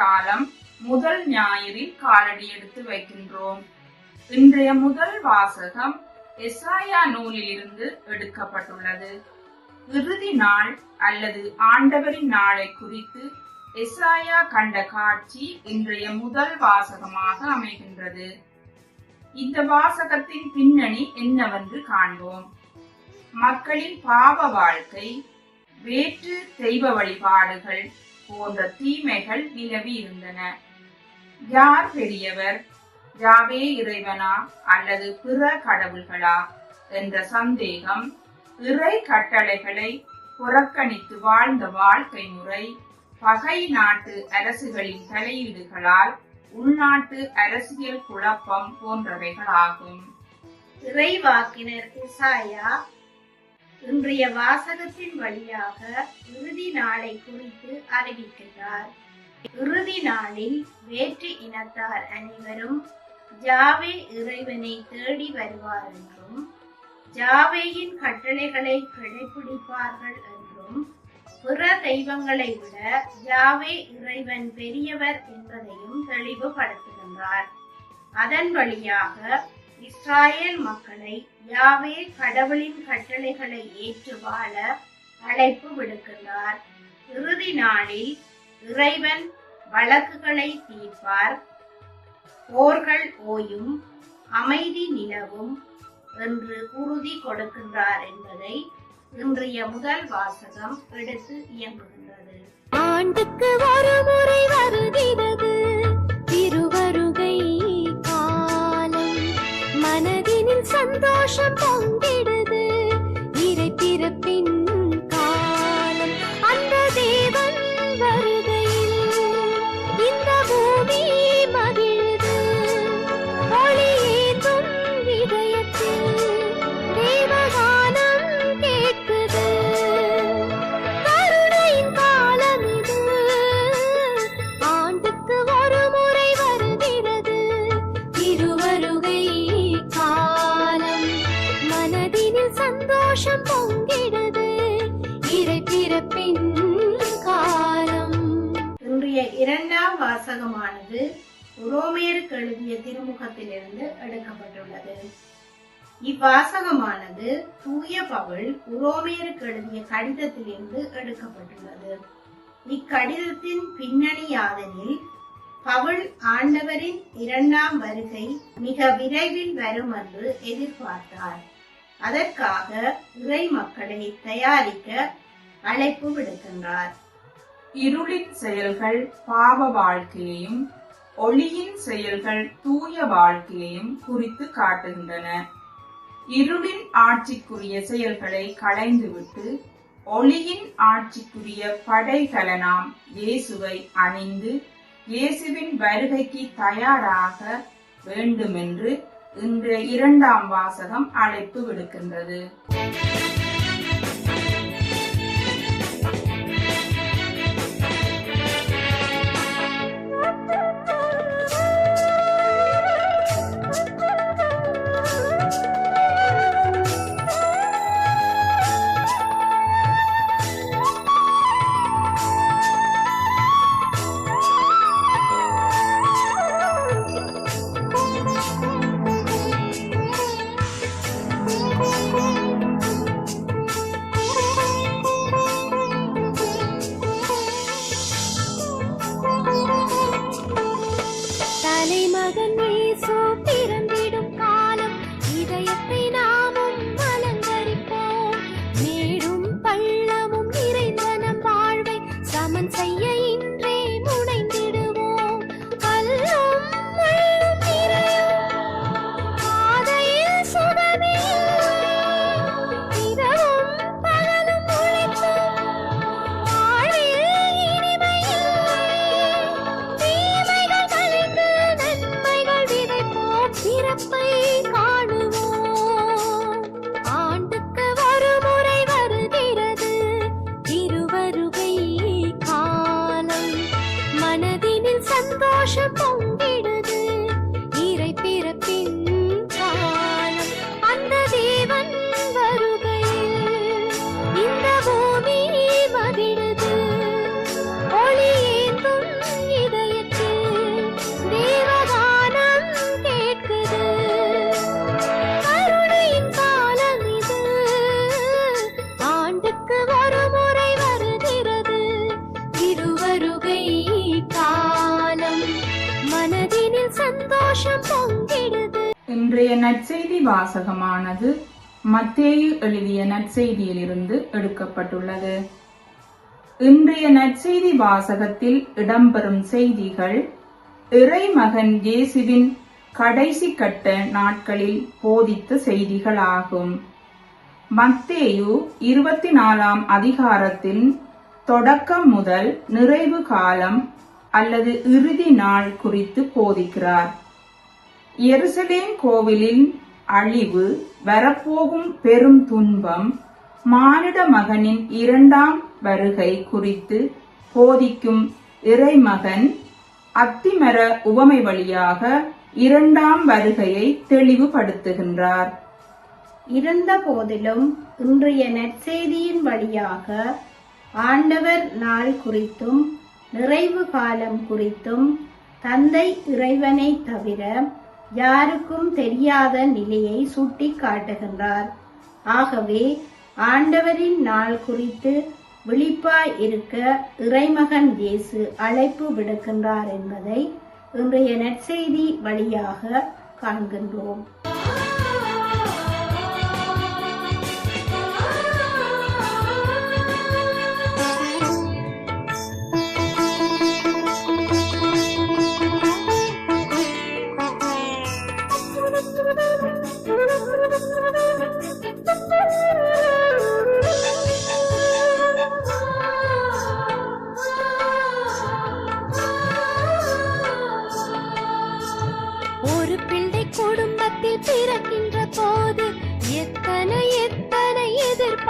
காலம் முதல் ஞாயிறில் காலடி எடுத்து வைக்கின்றோம். இன்றைய முதல் வாசகம் எஸ்ராயா நூலிலிருந்து எடுக்கப்பட்டுள்ளது. இறுதி நாள் அல்லது ஆண்டவரின் நாளை குறித்து எஸ்ராயா கண்ட காட்சி இன்றைய முதல் வாசகமாக அமைகின்றது. இந்த வாசகத்தின் பின்னணி என்னவென்று காண்போம். மக்களின் பாவ வாழ்க்கை வேற்று தெய்வ வழிபாடுகள் போன்ற தீமைகள் நிலவி இருந்தன. யார் பெரியவர்? யாவே இறைவனா அல்லது பிற கடவுள்களா? என்ற சந்தேகம் இறை கட்டளைகளை புறக்கணித்து வாழ்ந்த வாழ்க்கை முறை பகை நாட்டு அரசுகளின் தலையீடுகளால் உள்நாட்டு அரசியல் குழப்பம் போன்றவைகளாகும். இறைவாக்கினர் இசாயா இன்றைய வாசகத்தின் வழியாக இறுதி நாளை குறித்து அறிவிக்கிறார் இறுதி நாளில் வேற்று இனத்தார் அனைவரும் ஜாவே இறைவனை தேடி வருவார் என்றும் ஜாவேயின் கட்டளைகளை கடைபிடிப்பார்கள் என்றும் பிற தெய்வங்களை விட ஜாவே இறைவன் பெரியவர் என்பதையும் தெளிவுபடுத்துகின்றார். அதன் வழியாக இஸ்ராயேல் மக்களை யாவே கடவுளின் கட்டளைகளை ஏற்று வாழ அழைப்பு விடுக்கின்றார் இறுதி நாளில் இறைவன் வழக்குகளை தீர்ப்பார். போர்கள் ஓயும் அமைதி நிலவும் என்று உறுதி கொடுக்கின்றார் என்பதை இன்றைய முதல் வாசகம் எடுத்து இயங்குகின்றது. ஆண்டுக்கு சந்தோஷம் பொங்கிடுது. இறை பிறப்பின் காலம். இன்றைய இரண்டாம் வாசகமானது ரோமேருக்கு எழுதிய திருமுகத்திலிருந்து எடுக்கப்பட்டுள்ளது. இவ்வாசகமானது தூய பவுல் உரோமையருக்கு எழுதிய கடிதத்திலிருந்து எடுக்கப்பட்டுள்ளது. இக்கடிதத்தின் பின்னணி யாதெனில் பவுல் ஆண்டவரின் இரண்டாம் வருகை மிக விரைவில் வரும் என்று எதிர்பார்த்தார். அதற்காக இறை மக்களை தயாரிக்க அழைப்பு விடுக்கின்றார். இருளின் செயல்கள் பாவ வாழ்க்கையையும் ஒளியின் செயல்கள் தூய வாழ்க்கையையும் குறித்து காட்டுகின்றன. இருளின் ஆட்சிக்குரிய செயல்களை களைந்துவிட்டு ஒளியின் ஆட்சிக்குரிய படைகலனாம் இயேசுவை அணிந்து இயேசுவின் வருகைக்கு தயாராக வேண்டுமென்று இன்றைய இரண்டாம் வாசகம் அழைப்பு விடுக்கின்றது. தலைமகன் வாசகமானது மத்தேயு எழுதிய நற்செய்தியிலிருந்து எடுக்கப்பட்டுள்ளது. இன்றைய நற்செய்தி வாசகத்தில் இடம்பெறும் செய்திகள் இறைமகன் இயேசுவின் கடைசி கட்ட நாட்களில் போதித்த செய்திகளாகும். மத்தேயு இருபத்தி நாலாம் அதிகாரத்தின் தொடக்கம் முதல் நிறைவு காலம் அல்லது இறுதி நாள் குறித்து போதிக்கிறார். எருசலேம் கோவிலின் அழிவு வரப்போகும் பெரும் துன்பம் மானிட மகனின் இரண்டாம் வருகை குறித்து போதிக்கும் இறைமகன் அத்திமர உவமை வழியாக இரண்டாம் வருகையை தெளிவுபடுத்துகின்றார். இருந்த போதிலும் இன்றைய நற்செய்தியின் வழியாக ஆண்டவர் நாள் குறித்தும் நிறைவு காலம் குறித்தும் தந்தை இறைவனை தவிர யாருக்கும் தெரியாத நிலையை சுட்டி காட்டுகின்றார். ஆகவே ஆண்டவரின் நாள் குறித்து விழிப்பாய் இருக்க இறைமகன் இயேசு அழைப்பு விடுக்கின்றார் என்பதை இன்றைய நற்செய்தி வழியாக காண்கின்றோம். ஒரு பிள்ளை குடும்பத்தில் பிறக்கின்ற போது எத்தனை எத்தனை எதிர்ப்பு